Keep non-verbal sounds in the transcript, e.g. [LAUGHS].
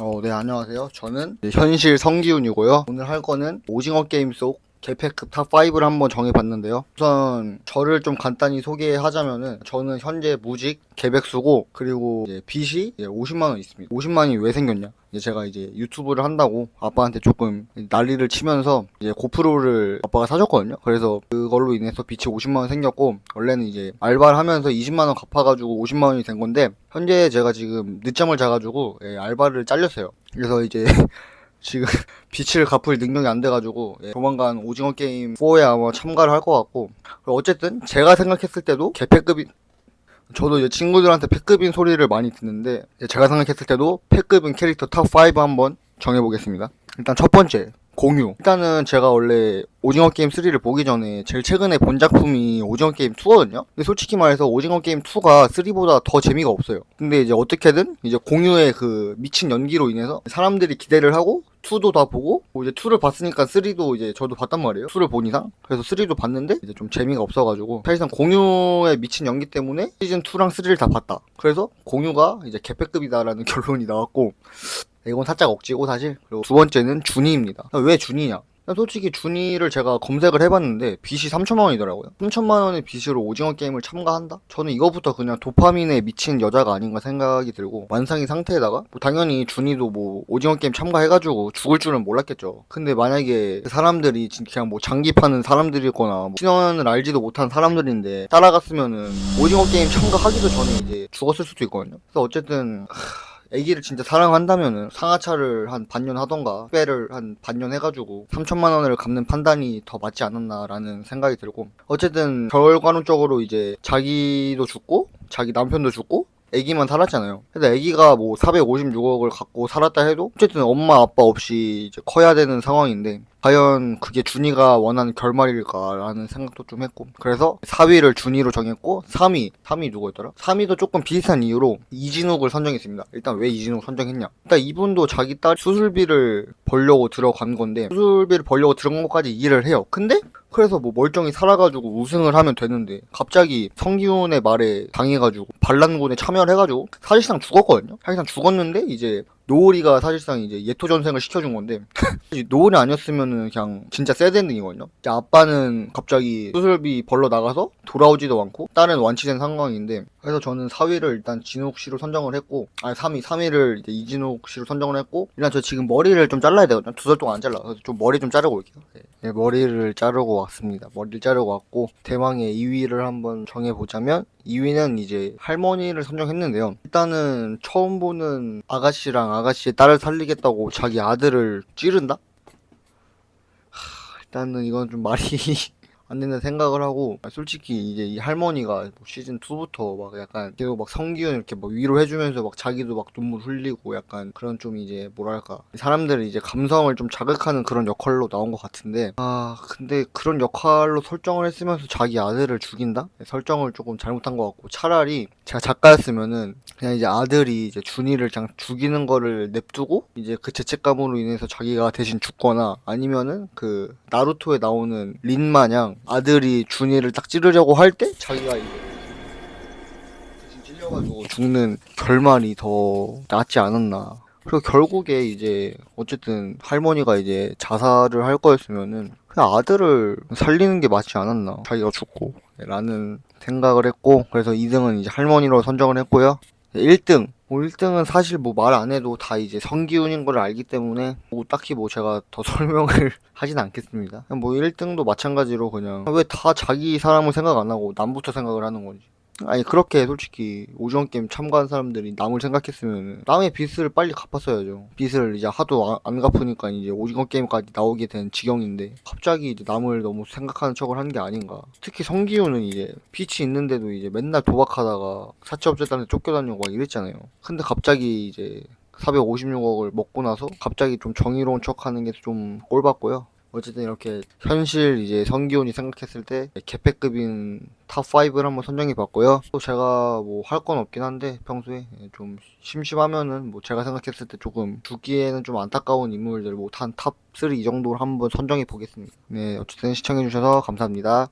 어, 네, 안녕하세요. 저는 현실 성기훈이고요. 오늘 할 거는 오징어 게임 속 개패급 탑5를 한번 정해봤는데요. 우선 저를 좀 간단히 소개하자면은 저는 현재 무직 개백수고 그리고 이제 빚이 이제 50만원 있습니다. 50만원이 왜 생겼냐? 이제 제가 이제 유튜브를 한다고 아빠한테 조금 난리를 치면서 이제 고프로를 아빠가 사줬거든요. 그래서 그걸로 인해서 빚이 50만 원 생겼고 원래는 이제 알바를 하면서 20만 원 갚아가지고 50만 원이 된 건데 현재 제가 지금 늦잠을 자가지고 예, 알바를 잘렸어요. 그래서 이제 [LAUGHS] 지금 [LAUGHS] 빚을 갚을 능력이 안 돼가지고 예, 조만간 오징어 게임 4에 아마 참가를 할 것 같고 어쨌든 제가 생각했을 때도 개패급이 저도 이제 친구들한테 패급인 소리를 많이 듣는데 제가 생각했을 때도 패급인 캐릭터 탑 5 한번 정해보겠습니다. 일단 첫 번째 공유. 일단은 제가 원래 오징어 게임 3를 보기 전에 제일 최근에 본 작품이 오징어 게임 2거든요. 근데 솔직히 말해서 오징어 게임 2가 3보다 더 재미가 없어요. 근데 이제 어떻게든 이제 공유의 그 미친 연기로 인해서 사람들이 기대를 하고 2도 다 보고 뭐 이제 2를 봤으니까 3도 이제 저도 봤단 말이에요. 2를 본 이상. 그래서 3도 봤는데 이제 좀 재미가 없어가지고 사실상 공유의 미친 연기 때문에 시즌 2랑 3를 다 봤다. 그래서 공유가 이제 개패급이다라는 [LAUGHS] 결론이 나왔고 이건 살짝 억지고 사실. 그리고 두 번째는 준이입니다. 왜 준이냐? 솔직히 준이를 제가 검색을 해봤는데 빚이 3천만 원이더라고요. 3천만 원의 빚으로 오징어 게임을 참가한다? 저는 이거부터 그냥 도파민에 미친 여자가 아닌가 생각이 들고 완상인 상태에다가 뭐 당연히 준이도 뭐 오징어 게임 참가해가지고 죽을 줄은 몰랐겠죠. 근데 만약에 그 사람들이 그냥 뭐 장기 파는 사람들이거나 뭐 신원을 알지도 못한 사람들인데 따라갔으면은 오징어 게임 참가하기도 전에 이제 죽었을 수도 있거든요. 그래서 어쨌든 애기를 진짜 사랑한다면은 상하차를 한 반년 하던가 빼를 한 반년 해가지고 3천만 원을 갚는 판단이 더 맞지 않았나라는 생각이 들고 어쨌든 결과론적으로 이제 자기도 죽고 자기 남편도 죽고 애기만 살았잖아요. 근데 애기가 뭐 456억을 갖고 살았다 해도 어쨌든 엄마 아빠 없이 이제 커야 되는 상황인데 과연 그게 준이가 원하는 결말일까라는 생각도 좀 했고 그래서 4위를 준이로 정했고 3위 3위 누구였더라? 3위도 조금 비슷한 이유로 이진욱을 선정했습니다. 일단 왜 이진욱 선정했냐? 일단 이분도 자기 딸 수술비를 벌려고 들어간 건데 수술비를 벌려고 들어간 것까지 이해를 해요. 근데 그래서 뭐 멀쩡히 살아가지고 우승을 하면 되는데 갑자기 성기훈의 말에 당해가지고 반란군에 참여를 해가지고 사실상 죽었거든요. 사실상 죽었는데 이제 노을이가 사실상 이제 예토 전생을 시켜준 건데 [LAUGHS] 노을이 아니었으면은 그냥 진짜 새드 엔딩이거든요. 아빠는 갑자기 수술비 벌러 나가서 돌아오지도 않고 딸은 완치된 상황인데 그래서 저는 4위를 일단 진욱 씨로 선정을 했고 아니 3위 3위를 이제 이진욱 씨로 선정을 했고 일단 저 지금 머리를 좀 잘라야 되거든요. 두 달 동안 안 잘라. 그래서 좀 머리 좀 자르고 올게요. 네. 네, 머리를 자르고 왔습니다. 머리를 자르고 왔고 대망의 2위를 한번 정해보자면 2위는 이제 할머니를 선정했는데요. 일단은 처음 보는 아가씨랑 아가씨의 딸을 살리겠다고 자기 아들을 찌른다? 하, 일단은 이건 좀 말이 [LAUGHS] 안 된다 생각을 하고 아, 솔직히 이제 이 할머니가 뭐 시즌 2부터 막 약간 계속 막 성기훈 이렇게 막 위로해 주면서 막 자기도 막 눈물 흘리고 약간 그런 좀 이제 뭐랄까 사람들을 이제 감성을 좀 자극하는 그런 역할로 나온 것 같은데 아 근데 그런 역할로 설정을 했으면서 자기 아들을 죽인다? 설정을 조금 잘못한 것 같고 차라리 제가 작가였으면은 그냥 이제 아들이 이제 준이를 그냥 죽이는 거를 냅두고 이제 그 죄책감으로 인해서 자기가 대신 죽거나 아니면은 그 나루토에 나오는 린 마냥 아들이 준이를 딱 찌르려고 할 때 자기가 이제 찔려가지고 죽는 결말이 더 낫지 않았나. 그리고 결국에 이제 어쨌든 할머니가 이제 자살을 할 거였으면은 그냥 아들을 살리는 게 맞지 않았나. 자기가 죽고. 라는 생각을 했고 그래서 2등은 이제 할머니로 선정을 했고요. 1등. 뭐 1등은 사실 뭐 말 안 해도 다 이제 성기훈인 걸 알기 때문에 뭐 딱히 뭐 제가 더 [LAUGHS] 설명을 하진 않겠습니다. 뭐 1등도 마찬가지로 그냥 왜 다 자기 사람을 생각 안 하고 남부터 생각을 하는 건지. 아니 그렇게 솔직히 오징어 게임 참가한 사람들이 남을 생각했으면 남의 빚을 빨리 갚았어야죠. 빚을 이제 하도 아- 안 갚으니까 이제 오징어 게임까지 나오게 된 지경인데 갑자기 이제 남을 너무 생각하는 척을 한 게 아닌가. 특히 성기훈은 이제 빚이 있는데도 이제 맨날 도박하다가 사채업자들한테 쫓겨다니고 막 이랬잖아요. 근데 갑자기 이제 456억을 먹고 나서 갑자기 좀 정의로운 척하는 게 좀 꼴봤고요. 어쨌든 이렇게 현실 이제 성기훈이 생각했을 때 개패급인 탑5를 한번 선정해 봤고요. 또 제가 뭐 할 건 없긴 한데 평소에 좀 심심하면은 뭐 제가 생각했을 때 조금 죽기에는 좀 안타까운 인물들 뭐한 탑3 이 정도로 한번 선정해 보겠습니다. 네, 어쨌든 시청해 주셔서 감사합니다.